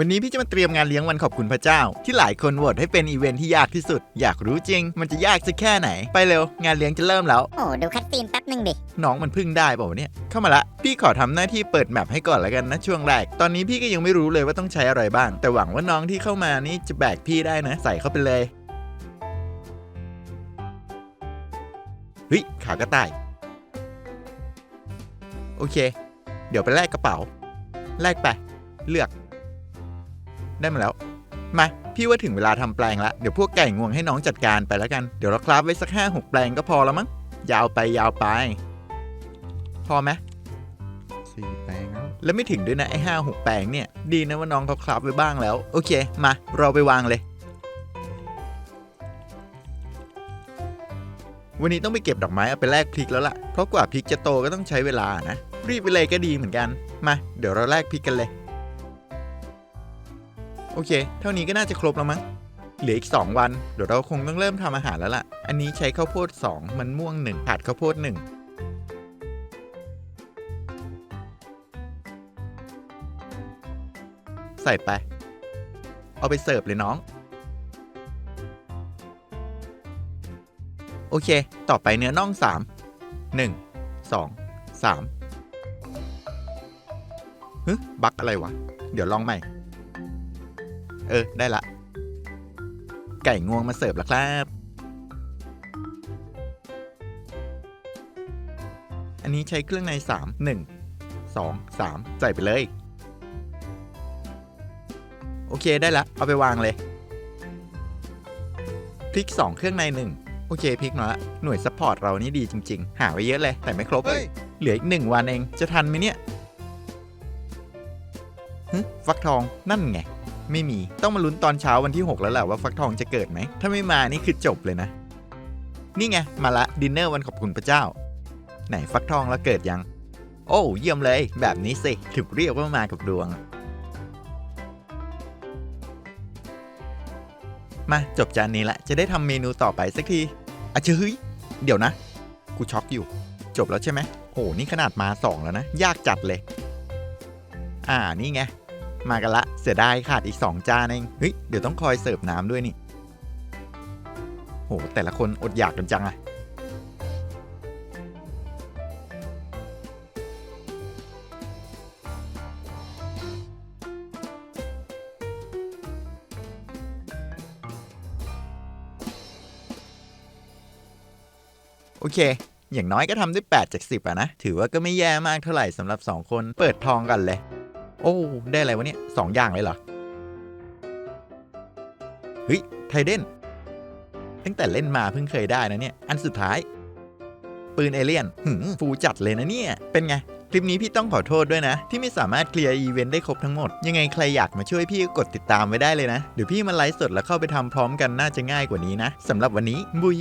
วันนี้พี่จะมาเตรียมงานเลี้ยงวันขอบคุณพระเจ้า ที่หลายคนโหวตให้เป็นอีเวนท์ที่ยากที่สุด อยากรู้จริง มันจะยากสักแค่ไหน ไปเร็ว งานเลี้ยงจะเริ่มแล้ว โอ้ดูคัดซีนแป๊บหนึ่งดิ น้องมันพึ่งได้เปล่าวะเนี่ย เข้ามาละ พี่ขอทำหน้าที่เปิดแมปให้ก่อนแล้วกันนะช่วงแรก ตอนนี้พี่ก็ยังไม่รู้เลยว่าต้องใช้อะไรบ้าง แต่หวังว่าน้องที่เข้ามานี่จะแบกพี่ได้นะ ใส่เข้าไปเลยเฮ้ยขากระต่ายโอเค เดี๋ยวไปแลกกระเป๋า แลกไป เลือก ได้มาแล้ว มา พี่ว่าถึงเวลาทำแปลงละ เดี๋ยวพวกไก่งวงให้น้องจัดการไปแล้วกัน เดี๋ยวเราคราฟไว้สักห้าหกแปลงก็พอแล้วมั้ง ยาวไปยาวไป พอไหมสี่แปลงแล้ว แล้วไม่ถึงด้วยนะไอ้ห้าหกแปลงเนี่ย ดีนะว่าน้องเขาคราฟไว้บ้างแล้ว โอเค มา เราไปวางเลยวันนี้ต้องไปเก็บดอกไม้เอาไปแลกพริกแล้วล่ะ เพราะกว่าพริกจะโตก็ต้องใช้เวลานะ รีบไปเลยก็ดีเหมือนกัน มา เดี๋ยวเราแลกพริกกันเลย โอเค เท่านี้ก็น่าจะครบแล้วมั้ง เหลืออีก 2 วัน เดี๋ยวเราคงต้องเริ่มทำอาหารแล้วล่ะ อันนี้ใช้ข้าวโพด 2 มันม่วง1ผัดข้าวโพด 1ใส่ไป เอาไปเสิร์ฟเลยน้อง โอเค ต่อไปเนื้อน่อง3 1 2 3ฮึบักอะไรวะ เดี๋ยวลองใหม่ เออ ได้ละ ไก่งวงมาเสิร์ฟแล้วครับ อันนี้ใช้เครื่องใน 3 1 2 3 ใส่ไปเลย โอเคได้ละ เอาไปวางเลย พริก 2 เครื่องใน 1 โอเคพริกมาละหน่วยซัพพอร์ตเรานี่ดีจริง ๆ หาไว้เยอะเลย แต่ไม่ครบเฮ้ยเหลืออีกหนึ่งวันเอง จะทันไหมเนี่ยฮึฟักทองนั่นไง ไม่มี ต้องมาลุ้นตอนเช้าวันที่ 6 แล้วแหละว่าฟักทองจะเกิดไหม ถ้าไม่มานี่คือจบเลยนะ นี่ไง มาละดินเนอร์วันขอบคุณพระเจ้า ไหนฟักทองแล้วเกิดยัง โอ้เยี่ยมเลย แบบนี้สิถึกเรียกว่ามากับดวง มาจบจานนี้ละ จะได้ทำเมนูต่อไปสักทีอะเชยเฮ้ยเดี๋ยวนะ กูช็อกอยู่ จบแล้วใช่ไหมโอ้นี่ขนาดมาสองแล้วนะ ยากจัดเลย อ่านี่ไง มากันละ เสียดายขาดอีก 2 จานเองเฮ้ยเดี๋ยวต้องคอยเสิร์ฟน้ำด้วยนี่โหแต่ละคนอดอยากกันจังอะโอเค อย่างน้อยก็ทำได้ 8 จาก 10อะนะ ถือว่าก็ไม่แย่มากเท่าไหร่สำหรับ 2 คน เปิดทองกันเลย โอ้ ได้อะไรวะเนี่ยสองอย่างเลยเหรอ เฮ้ย ไทเดนตั้งแต่เล่นมาเพิ่งเคยได้นะเนี่ย อันสุดท้าย ปืนเอเลี่ยนหืมฟูจัดเลยนะเนี่ย เป็นไง คลิปนี้พี่ต้องขอโทษด้วยนะ ที่ไม่สามารถเคลียร์อีเวนต์ได้ครบทั้งหมด ยังไงใครอยากมาช่วยพี่ก็กดติดตามไว้ได้เลยนะ เดี๋ยวพี่มาไลฟ์สดแล้วเข้าไปทำพร้อมกันน่าจะง่ายกว่านี้นะสำหรับวันนี้บุย